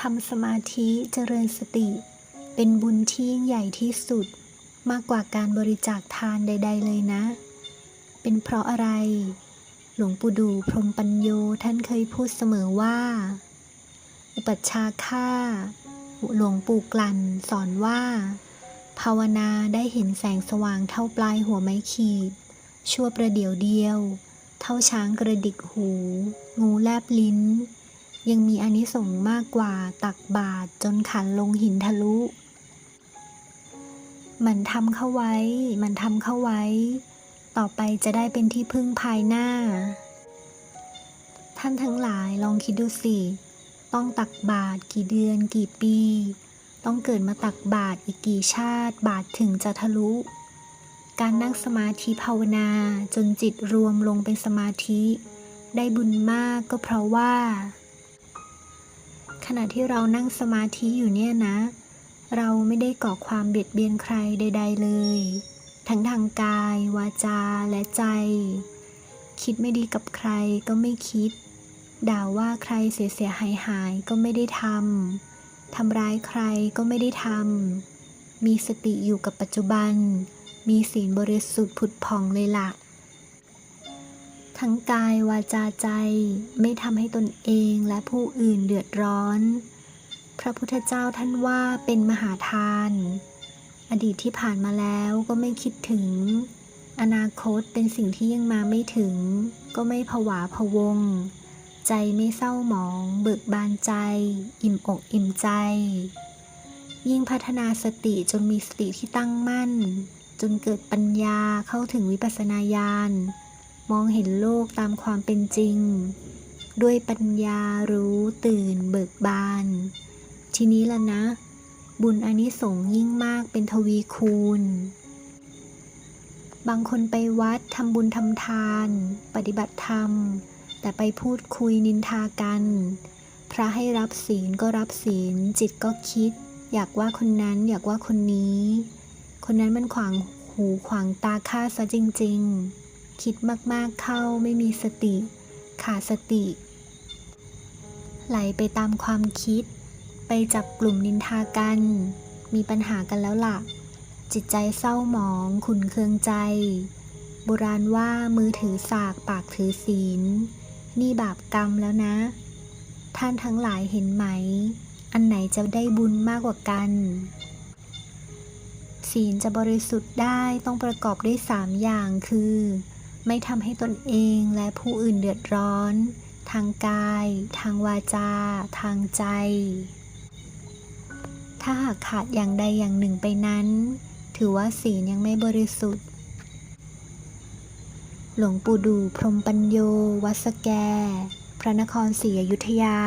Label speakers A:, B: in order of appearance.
A: ทำสมาธิเจริญสติ เป็นบุญที่ยิ่งใหญ่ที่สุด มากกว่าการบริจาคทานใด ๆ เลยนะ เป็นเพราะอะไร หลวงปู่ดูพรหมปัญโยท่านเคยพูดเสมอว่า อุปัชฌาค่าหลวงปู่กลั่นสอนว่า ภาวนาได้เห็นแสงสว่างเท่าปลายหัวไม้ขีด ชั่วประเดี๋ยวเดียว เท่าช้างกระดิกหู งูแลบลิ้น ยังมีอนิสงส์มากกว่าตักบาตรจนขันลงหินทะลุ มันทำเข้าไว้ มันทำเข้าไว้ ต่อไปจะได้เป็นที่พึ่งภายหน้า ท่านทั้งหลายลองคิดดูสิ ต้องตักบาตรกี่เดือนกี่ปี ต้องเกิดมาตักบาตรอีกกี่ชาติบาตรถึงจะทะลุ การนั่งสมาธิภาวนาจนจิตรวมลงเป็นสมาธิ ได้บุญมากก็เพราะว่า ขณะที่เรานั่งสมาธิอยู่เนี่ยนะ เราไม่ได้ก่อความเบียดเบียนใครใด ๆ เลย ทั้งทางกาย วาจาและใจ คิดไม่ดีกับใครก็ไม่คิด ด่าว่าใครเสียเสียหายหายก็ไม่ได้ทำทำร้ายใครก็ไม่ได้ทำมีสติอยู่กับปัจจุบัน มีศีลบริสุทธิ์ผุดผ่องเลยล่ะ ทั้งกายวาจาใจไม่ทำให้ตนเองและผู้อื่นเดือดร้อน พระพุทธเจ้าท่านว่าเป็นมหาทาน อดีตที่ผ่านมาแล้วก็ไม่คิดถึง อนาคตเป็นสิ่งที่ยังมาไม่ถึง ก็ไม่ผวาพวง ใจไม่เศร้าหมอง เบิกบานใจ อิ่มอกอิ่มใจยิ่งพัฒนาสติจนมีสติที่ตั้งมั่น จนเกิดปัญญาเข้าถึงวิปัสสนาญาณ มองเห็นโลกตามความเป็นจริง ด้วยปัญญารู้ตื่นเบิกบาน ทีนี้ละนะ บุญอานิสงส์ยิ่งมากเป็นทวีคูณ บางคนไปวัดทำบุญทำทาน ปฏิบัติธรรม แต่ไปพูดคุยนินทากัน พระให้รับศีลก็รับศีลจิตก็คิด อยากว่าคนนั้นอยากว่าคนนี้ คนนั้นมันขวางหูขวางตาข้าซะจริง ๆ คิดมากๆเข้าไม่มีสติ ขาดสติ ไหลไปตามความคิด ไปจับกลุ่มนินทากัน มีปัญหากันแล้วล่ะ จิตใจเศร้าหมอง ขุนเคืองใจ โบราณว่ามือถือสากปากถือศีล นี่บาปกรรมแล้วนะ ท่านทั้งหลายเห็นไหม อันไหนจะได้บุญมากกว่ากัน ศีลจะบริสุทธิ์ได้ต้องประกอบด้วยสามอย่างคือ ไม่ทำให้ตนเองและผู้อื่นเดือดร้อน ทางกาย ทางวาจา ทางใจ ถ้าหากขาดอย่างใดอย่างหนึ่งไปนั้น ถือว่าศีลยังไม่บริสุทธิ์ หลวงปู่ดูพรมปัญโย วัสแก พระนครศรีอยุธยา